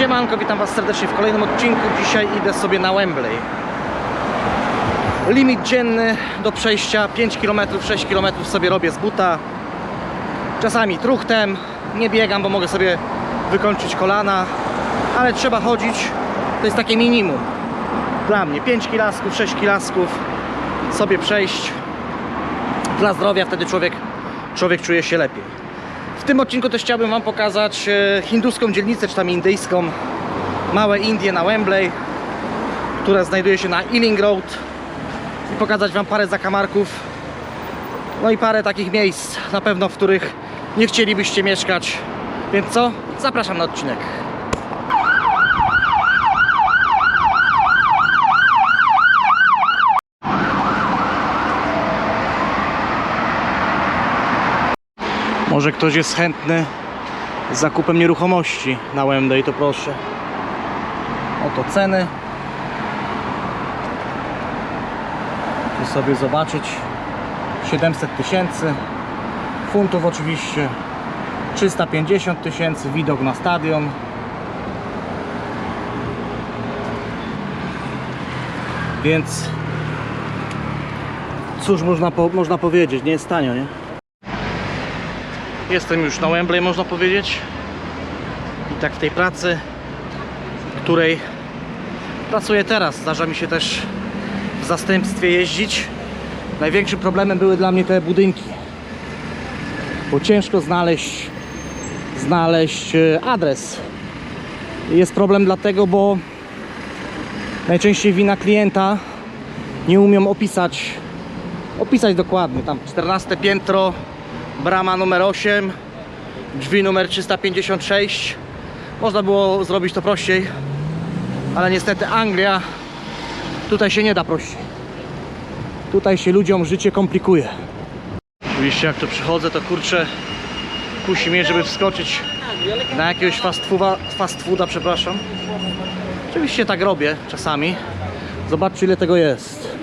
Siemanko, witam Was serdecznie w kolejnym odcinku. Dzisiaj idę sobie na Wembley. Limit dzienny do przejścia 5 km, 6 km sobie robię z buta. Czasami truchtem, nie biegam, bo mogę sobie wykończyć kolana, ale trzeba chodzić. To jest takie minimum dla mnie. 5 kilasków, 6 kilasków sobie przejść dla zdrowia, wtedy człowiek, człowiek czuje się lepiej. Tym odcinku też chciałbym Wam pokazać e, hinduską dzielnicę, czy tam indyjską, małe Indie na Wembley, która znajduje się na Ealing Road i pokazać Wam parę zakamarków, no i parę takich miejsc na pewno, w których nie chcielibyście mieszkać. Więc co? Zapraszam na odcinek. Może ktoś jest chętny z zakupem nieruchomości na Wembley, to proszę. Oto ceny. Tu sobie zobaczyć. 700 tysięcy funtów oczywiście. 350 tysięcy, widok na stadion. Więc cóż można, po, można powiedzieć, nie jest tanio, nie? Jestem już na Wembley, można powiedzieć. I tak w tej pracy, w której pracuję teraz, zdarza mi się też w zastępstwie jeździć. Największym problemem były dla mnie te budynki. Bo ciężko znaleźć, znaleźć e, adres. Jest problem dlatego, bo najczęściej wina klienta nie umią opisać, opisać dokładnie. Tam 14 piętro, brama numer 8, drzwi numer 356. Można było zrobić to prościej, ale niestety Anglia tutaj się nie da prościej. Tutaj się ludziom życie komplikuje. Oczywiście jak tu przychodzę, to kurczę kusi mnie, żeby wskoczyć na jakiegoś fast fooda, fast fooda, przepraszam. Oczywiście tak robię czasami. Zobaczcie ile tego jest.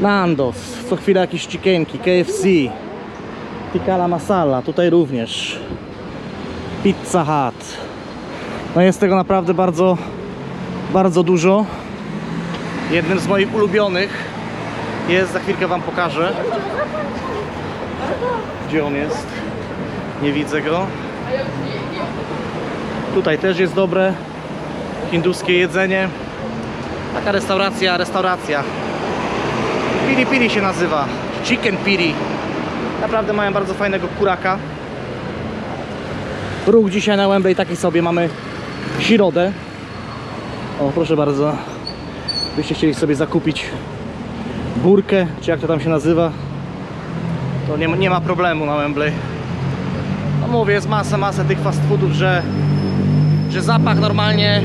Nandos, co chwilę jakieś chickenki, KFC, Tikala masala, tutaj również. Pizza Hut. No jest tego naprawdę bardzo, bardzo dużo. Jednym z moich ulubionych jest, za chwilkę Wam pokażę. Gdzie on jest? Nie widzę go. Tutaj też jest dobre hinduskie jedzenie. Taka restauracja, restauracja. Piri Piri się nazywa. Chicken Piri. Naprawdę mają bardzo fajnego kuraka. Ruch dzisiaj na Wembley taki sobie mamy środę. O, proszę bardzo. Byście chcieli sobie zakupić burkę, czy jak to tam się nazywa, to nie, nie ma problemu na Wembley. No mówię, jest masa, masa tych fast foodów, że, że zapach normalnie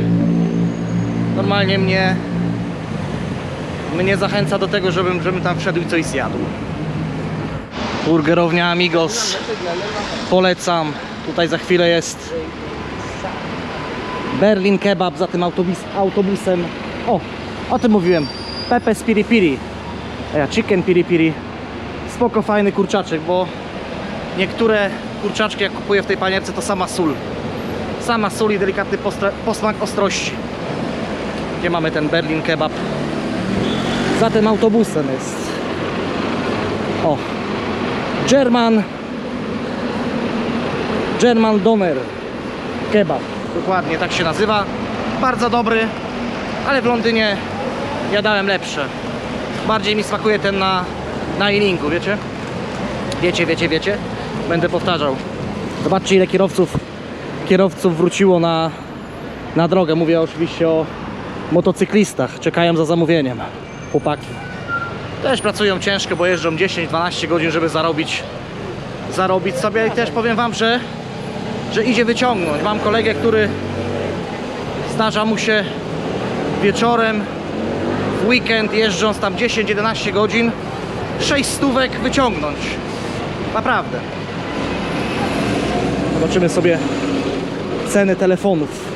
normalnie mnie mnie zachęca do tego, żebym, żebym tam wszedł i coś zjadł. Burgerownia Amigos. Polecam. Tutaj za chwilę jest Berlin Kebab za tym autobus, autobusem. O, o tym mówiłem. Pepe z Piri Piri. Chicken Piri Piri. Spoko, fajny kurczaczek, bo niektóre kurczaczki jak kupuję w tej panierce to sama sól. Sama sól i delikatny posmak ostrości. Gdzie mamy ten Berlin Kebab? Za tym autobusem jest. O. German German Doner Kebab. Dokładnie tak się nazywa. Bardzo dobry, ale w Londynie jadałem lepsze. Bardziej mi smakuje ten na, na Ealingu, wiecie? Wiecie, wiecie, wiecie? Będę powtarzał. Zobaczcie ile kierowców kierowców wróciło na, na drogę. Mówię oczywiście o motocyklistach. Czekają za zamówieniem. Chłopaki. Też pracują ciężko, bo jeżdżą 10-12 godzin, żeby zarobić zarobić sobie i też powiem wam, że, że idzie wyciągnąć. Mam kolegę, który zdarza mu się wieczorem w weekend jeżdżąc tam 10-11 godzin 6 stówek wyciągnąć. Naprawdę. Zobaczymy sobie ceny telefonów.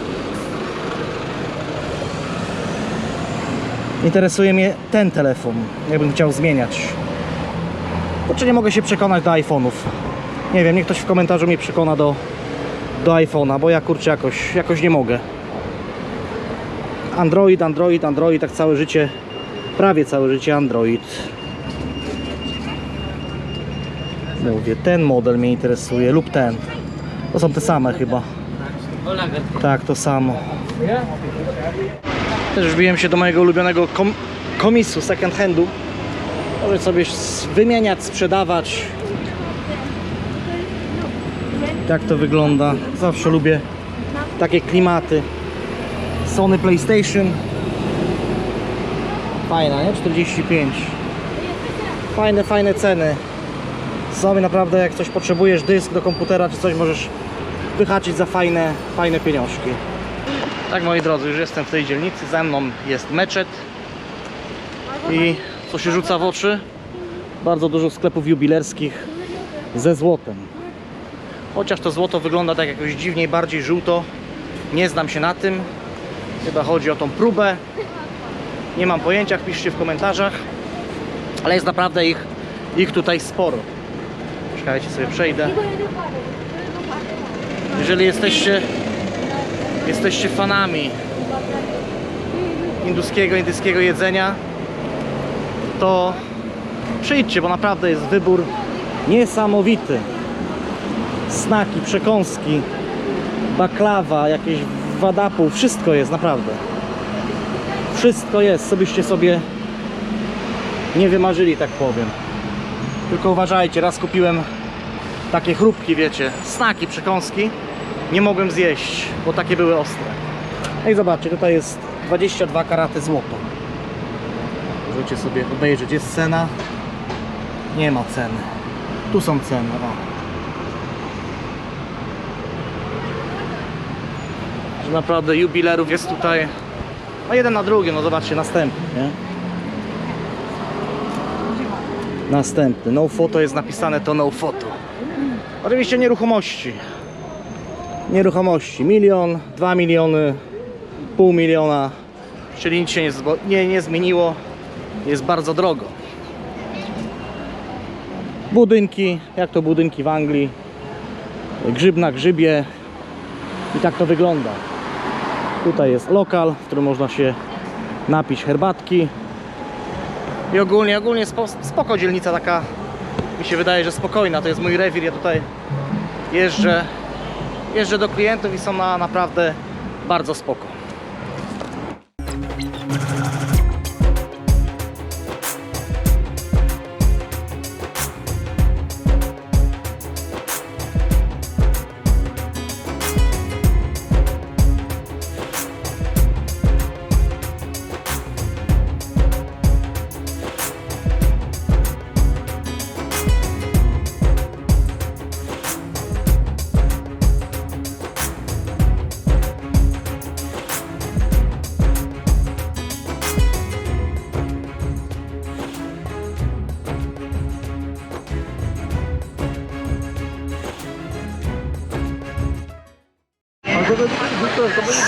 Interesuje mnie ten telefon, jakbym chciał zmieniać. Czy nie mogę się przekonać do iPhone'ów? Nie wiem, niech ktoś w komentarzu mnie przekona do, do iPhone'a, bo ja kurczę jakoś, jakoś nie mogę. Android, Android, Android, tak całe życie, prawie całe życie Android. Mówię, ten model mnie interesuje lub ten. To są te same chyba. Tak, to samo. Też wbiłem się do mojego ulubionego kom komisu second handu. Możesz sobie wymieniać, sprzedawać. Jak to wygląda? Zawsze lubię takie klimaty. Sony PlayStation. Fajna, nie? 45. Fajne, fajne ceny. Sobie naprawdę jak coś potrzebujesz, dysk do komputera czy coś możesz wyhaczyć za fajne, fajne pieniążki. Tak moi drodzy, już jestem w tej dzielnicy, za mną jest meczet i co się rzuca w oczy? Bardzo dużo sklepów jubilerskich ze złotem. Chociaż to złoto wygląda tak jakoś dziwniej, bardziej żółto. Nie znam się na tym. Chyba chodzi o tą próbę. Nie mam pojęcia, piszcie w komentarzach. Ale jest naprawdę ich, ich tutaj sporo. Czekajcie, sobie przejdę. Jeżeli jesteście, jesteście fanami hinduskiego, indyjskiego jedzenia, to przyjdźcie, bo naprawdę jest wybór niesamowity. Snaki, przekąski, baklawa, jakieś wadapu, wszystko jest naprawdę. Wszystko jest, co byście sobie nie wymarzyli, tak powiem. Tylko uważajcie, raz kupiłem takie chrupki, wiecie, snaki, przekąski. Nie mogłem zjeść, bo takie były ostre. No i zobaczcie, tutaj jest 22 karaty złoto. Możecie sobie obejrzeć, jest cena. Nie ma ceny. Tu są ceny. O. Że naprawdę jubilerów jest tutaj no jeden na drugim, no zobaczcie, następny, nie? Następny. No photo jest napisane, to no photo. Oczywiście nieruchomości. Nieruchomości. Milion, dwa miliony, pół miliona. Czyli nic się nie, nie, nie zmieniło. Jest bardzo drogo. Budynki, jak to budynki w Anglii. Grzyb na grzybie. I tak to wygląda. Tutaj jest lokal, w którym można się napić herbatki. I ogólnie, ogólnie spo, spoko dzielnica taka, mi się wydaje, że spokojna. To jest mój rewir, ja tutaj jeżdżę, jeżdżę do klientów i są na, naprawdę bardzo spoko.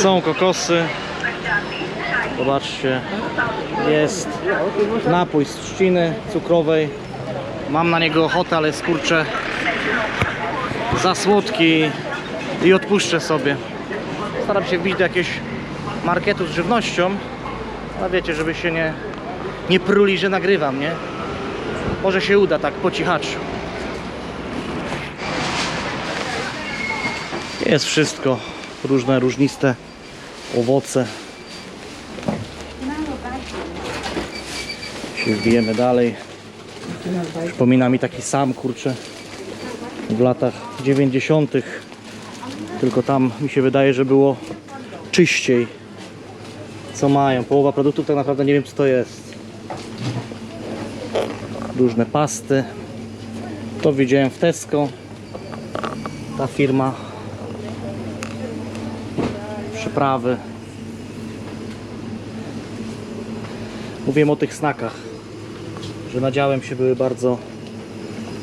Są kokosy. Zobaczcie. Jest napój z trzciny cukrowej. Mam na niego ochotę, ale skurczę za słodki i odpuszczę sobie. Staram się wbić do jakiegoś marketu z żywnością. A wiecie, żeby się nie, nie pruli, że nagrywam, nie? Może się uda tak po cichaczu. Jest wszystko. Różne, różniste owoce. Się wbijemy dalej. Przypomina mi taki sam, kurczę, w latach 90. Tylko tam mi się wydaje, że było czyściej. Co mają? Połowa produktów tak naprawdę nie wiem co to jest. Różne pasty. To widziałem w Tesco. Ta firma przyprawy. Mówiłem o tych snakach, że nadziałem się były bardzo,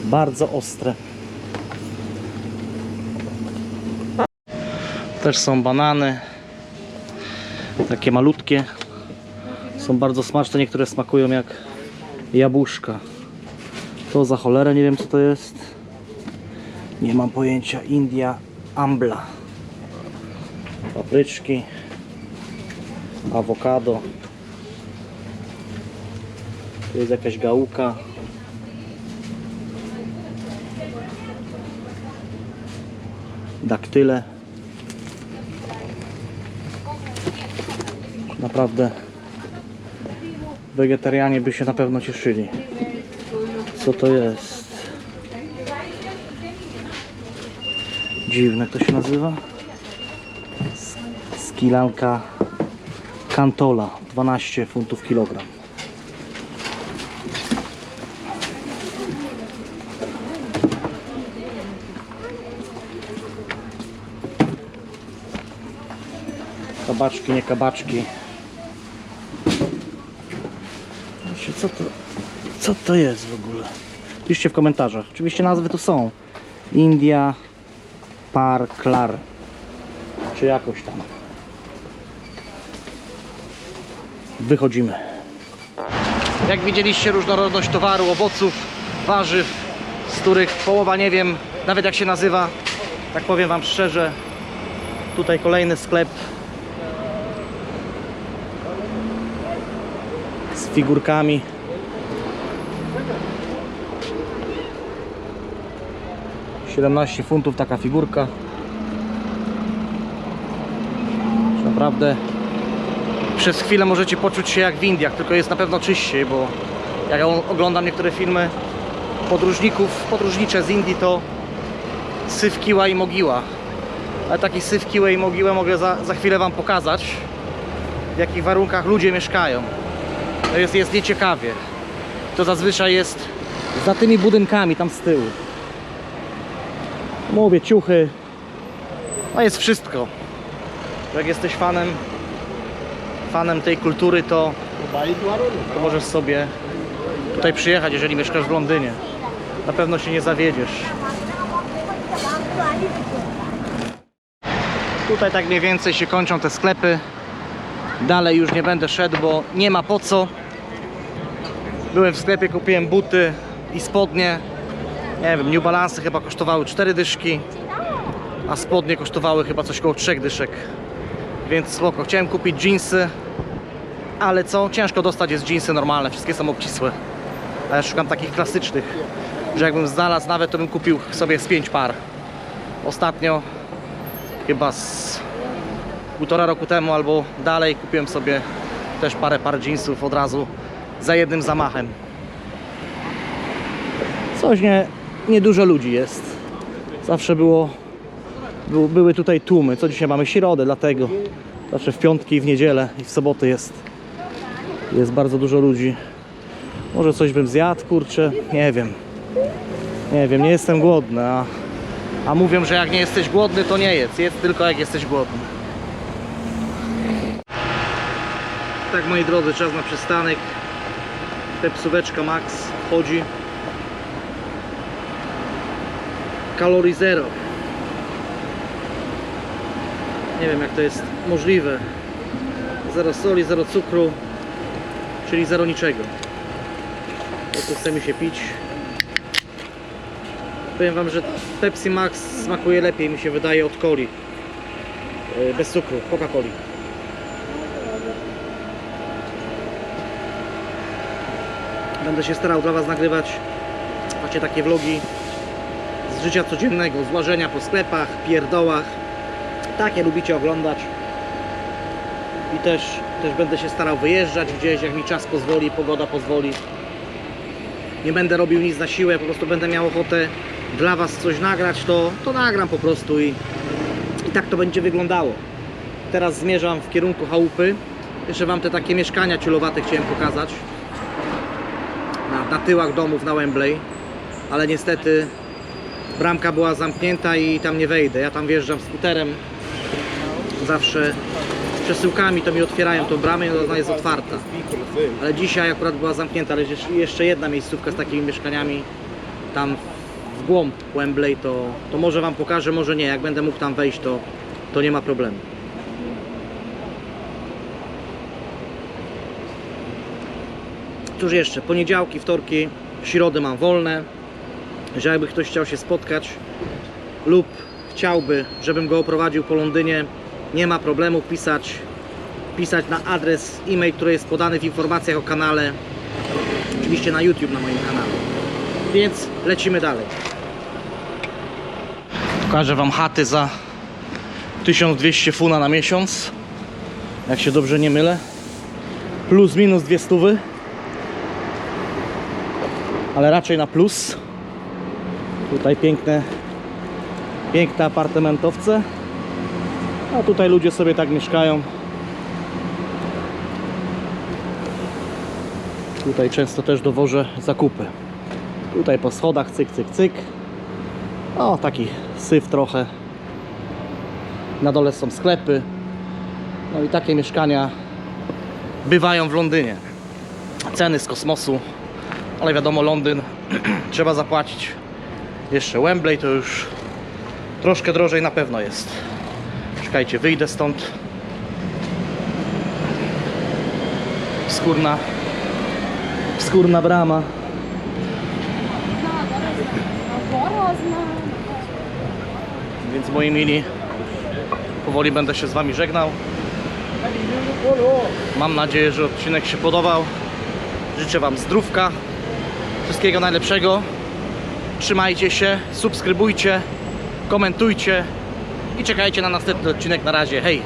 bardzo ostre. Też są banany. Takie malutkie. Są bardzo smaczne, niektóre smakują jak jabłuszka. To za cholerę nie wiem co to jest. Nie mam pojęcia. India Ambla papryczki. awokado. Tu jest jakaś gałka. Daktyle. Naprawdę wegetarianie by się na pewno cieszyli. Co to jest? Dziwne to się nazywa. Skilanka Cantola 12 funtów kilogram. Kabaczki, nie kabaczki. Co to, co to jest w ogóle? Piszcie w komentarzach. Oczywiście nazwy tu są. India Par Klar. Czy jakoś tam. Wychodzimy. Jak widzieliście różnorodność towaru, owoców, warzyw, z których połowa nie wiem nawet jak się nazywa. Tak powiem wam szczerze. Tutaj kolejny sklep z figurkami. Siedemnaście funtów taka figurka. Naprawdę przez chwilę możecie poczuć się jak w Indiach, tylko jest na pewno czyściej, bo jak ja oglądam niektóre filmy podróżników, podróżnicze z Indii, to syf kiła i mogiła. Ale taki syf kiłę i mogiłę mogę za, za chwilę Wam pokazać, w jakich warunkach ludzie mieszkają. To jest, jest nieciekawie. To zazwyczaj jest za tymi budynkami, tam z tyłu. Mówię, ciuchy. No jest wszystko. Jak jesteś fanem fanem tej kultury, to, to możesz sobie tutaj przyjechać, jeżeli mieszkasz w Londynie. Na pewno się nie zawiedziesz. Tutaj tak mniej więcej się kończą te sklepy. Dalej już nie będę szedł, bo nie ma po co. Byłem w sklepie, kupiłem buty i spodnie. Nie wiem, New Balance chyba kosztowały 4 dyszki, a spodnie kosztowały chyba coś koło 3 dyszek. Więc spoko. Chciałem kupić jeansy, ale co? Ciężko dostać jest jeansy normalne, wszystkie są obcisłe. A ja szukam takich klasycznych, że jakbym znalazł nawet, to bym kupił sobie z 5 par. Ostatnio, chyba z półtora roku temu albo dalej, kupiłem sobie też parę par jeansów od razu za jednym zamachem. Coś nie, niedużo ludzi jest. Zawsze było był, były tutaj tłumy. Co dzisiaj mamy? Środę, dlatego. Zawsze w piątki, w niedzielę i w soboty jest. Jest bardzo dużo ludzi. Może coś bym zjadł, kurczę? Nie wiem. Nie wiem, nie jestem głodny, a, a mówią, że jak nie jesteś głodny, to nie jedz. Jedz tylko jak jesteś głodny. Tak, moi drodzy, czas na przystanek. Pepsóweczka Max wchodzi. Kalorii zero. Nie wiem jak to jest możliwe. Zero soli, zero cukru, czyli zero niczego. Po prostu chce mi się pić. Powiem wam, że Pepsi Max smakuje lepiej, mi się wydaje, od coli. Yy, Bez cukru, Coca-Coli. Będę się starał dla was nagrywać właśnie takie vlogi z życia codziennego, z łażenia po sklepach, pierdołach. Takie lubicie oglądać. I też, też będę się starał wyjeżdżać gdzieś, jak mi czas pozwoli, pogoda pozwoli. Nie będę robił nic na siłę, po prostu będę miał ochotę dla Was coś nagrać, to, to nagram po prostu i, i tak to będzie wyglądało. Teraz zmierzam w kierunku chałupy. Jeszcze Wam te takie mieszkania ciulowate chciałem pokazać. Na, na tyłach domów na Wembley. Ale niestety bramka była zamknięta i tam nie wejdę. Ja tam wjeżdżam skuterem. Zawsze z przesyłkami to mi otwierają tą bramę i ona jest otwarta. Ale dzisiaj akurat była zamknięta, ale jeszcze jedna miejscówka z takimi mieszkaniami tam w głąb Wembley, to, to może Wam pokażę, może nie. Jak będę mógł tam wejść, to, to nie ma problemu. Cóż jeszcze? Poniedziałki, wtorki, środy mam wolne. Że jakby ktoś chciał się spotkać lub chciałby, żebym go oprowadził po Londynie, nie ma problemu pisać pisać na adres e-mail, który jest podany w informacjach o kanale. Oczywiście na YouTube na moim kanale. Więc lecimy dalej. Pokażę Wam chaty za 1200 funa na miesiąc. Jak się dobrze nie mylę. Plus minus dwie stówy. Ale raczej na plus. Tutaj piękne, piękne apartamentowce. A tutaj ludzie sobie tak mieszkają. Tutaj często też dowożę zakupy. Tutaj po schodach cyk, cyk, cyk. O, taki syf trochę. Na dole są sklepy. No i takie mieszkania bywają w Londynie. Ceny z kosmosu, ale wiadomo, Londyn trzeba zapłacić. Jeszcze Wembley to już troszkę drożej na pewno jest. Czekajcie, wyjdę stąd. Skórna, skórna brama. Więc moi mili, powoli będę się z Wami żegnał. Mam nadzieję, że odcinek się podobał. Życzę Wam zdrówka, wszystkiego najlepszego. Trzymajcie się, subskrybujcie, komentujcie i czekajcie na następny odcinek. Na razie, hej!